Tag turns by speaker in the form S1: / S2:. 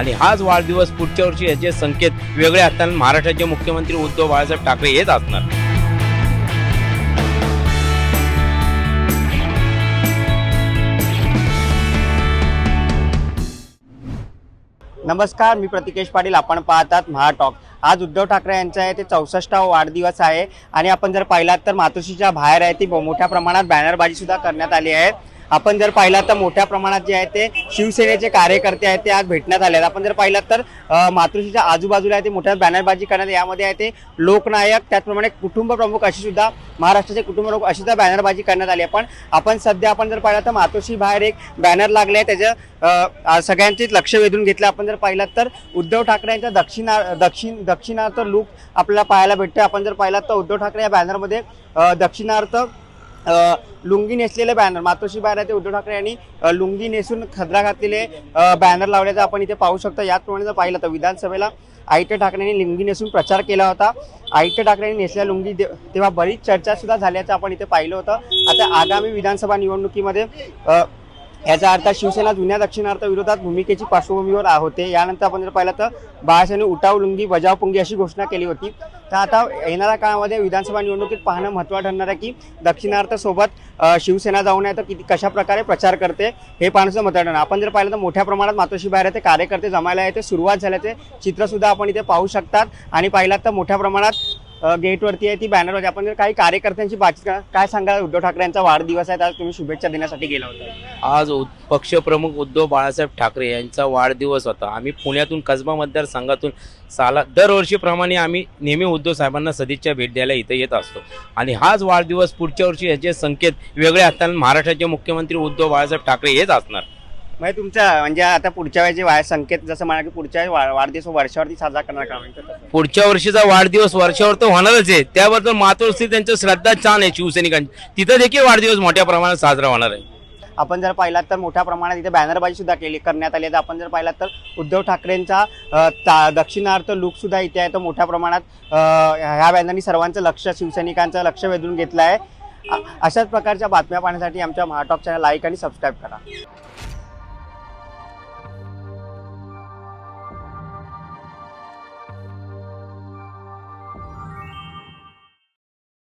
S1: आणि हाच वाढदिवस पुढच्या वर्षी याचे संकेत वेगळे असताना महाराष्ट्राचे मुख्यमंत्री उद्धव बाळासाहेब ठाकरे हेच असणार.
S2: नमस्कार मी प्रतिकेश पाटील आपण पाहतात महाटॉक आज उद्धव ठाकरे यांचा आहे ते चौसष्टावा वाढदिवस आहे आणि आपण जर पाहिलात तर मातोश्रीच्या बाहेर आहे ती मोठ्या प्रमाणात बॅनरबाजी सुद्धा करण्यात आली आहे. आपण जर पाहिलात तर मोठ्या प्रमाणात जे आहे ते शिवसेनेचे कार्यकर्ते आहेत ते आज भेटण्यात आले आहेत आपण जर पाहिलात तर अ, आजूबाजूला आहे ते मोठ्या बॅनरबाजी करण्यात यामध्ये आहे ते लोकनायक त्याचप्रमाणे कुटुंब प्रमुख अशी सुद्धा महाराष्ट्राचे कुटुंब प्रमुख अशी सुद्धा बॅनरबाजी करण्यात आली आहे. पण आपण सध्या आपण जर पाहिलं तर मातोश्री बाहेर एक बॅनर लागले आहे त्याचं सगळ्यांचेच लक्ष वेधून घेतलं आपण जर पाहिलात तर उद्धव ठाकरे यांच्या दक्षिणा दक्षिण दक्षिणार्थ लूक आपल्याला पाहायला भेटते आपण जर पाहिलात तर उद्धव ठाकरे या बॅनरमध्ये दक्षिणार्थ लुंगी नेसलेले बॅनर मातोश्री बाहेर आहे ते उद्धव ठाकरे यांनी लुंगी नेसून खदरा घातलेले बॅनर लावल्याचं आपण इथे पाहू शकतो. याचप्रमाणे जर पाहिलं तर विधानसभेला आदित्य ठाकरेंनी लुंगी नेसून प्रचार केला होता. आदित्य ठाकरेंनी नेसल्या लुंगी दे- तेव्हा बरीच चर्चासुद्धा झाल्याचं आपण इथे पाहिलं होतं. आता आगामी विधानसभा निवडणुकीमध्ये याचा अर्थ शिवसेना जुन्या दक्षिणार्थ विरोधात भूमिकेची पार्श्वभूमीवर होते यानंतर आपण जर पाहिलं तर बाळासाहेब उठाव लुंगी बजाव पुंगी अशी घोषणा केली होती. तर आता येणाऱ्या काळामध्ये विधानसभा निवडणुकीत पाहणं महत्त्वाचं ठरणार आहे की दक्षिणार्थ सोबत शिवसेना जाऊन आहे तर किती कशा प्रकारे प्रचार करते हे पाहणं सुद्धा महत्त्वाचं ठरणार. आपण जर पाहिलं तर मोठ्या प्रमाणात मातोश्री बाहेर येते कार्यकर्ते जमायला येते सुरुवात झाल्याचे चित्रसुद्धा आपण इथे पाहू शकतात. आणि पाहिलात तर मोठ्या प्रमाणात गेटवरती आहे ती बॅनरवरती आपण जर काही कार्यकर्त्यांची बातचीत करा काय सांगा उद्धव ठाकरे यांचा वाढदिवस आहे आज तुम्ही शुभेच्छा देण्यासाठी गेला होता.
S1: आज पक्षप्रमुख उद्धव बाळासाहेब ठाकरे यांचा वाढदिवस होता. आम्ही पुण्यातून कसबा मतदारसंघातून साला दरवर्षीप्रमाणे आम्ही नेहमी उद्धव साहेबांना सदिच्छा भेट द्यायला इथं येत असतो. आणि हाच वाढदिवस पुढच्या वर्षी याचे संकेत वेगळे असताना महाराष्ट्राचे मुख्यमंत्री उद्धव बाळासाहेब ठाकरे हेच असणार.
S2: म्हणजे तुमचा म्हणजे आता पुढच्या वेळेचे संकेत जसं म्हणा की पुढच्या वेळी वा- वाढदिवस वर्षावरती साजरा करणार का? म्हणजे तसं.
S1: पुढच्या वर्षीचा वाढदिवस वर्षावर तर होणारच आहे. त्याबद्दल मातोश्री त्यांचं श्रद्धा छान आहे शिवसैनिकांची. तिथं देखील वाढदिवस मोठ्या प्रमाणात साजरा होणार आहे.
S2: आपण जर पाहिलात तर मोठ्या प्रमाणात इथे बॅनरबाजी सुद्धा केली करण्यात आली आहे. आपण जर पाहिलात तर उद्धव ठाकरेंचा अ, ता- दक्षिणार्थ लुक सुद्धा इथे आहे. तो मोठ्या प्रमाणात अ, ह्या बॅनरनी सर्वांचं लक्ष शिवसैनिकांचं लक्ष वेधून घेतलं आहे. अ- अशाच प्रकारच्या बातम्या पाहण्यासाठी आमच्या महाटॉक चॅनल लाईक आणि सबस्क्राईब करा.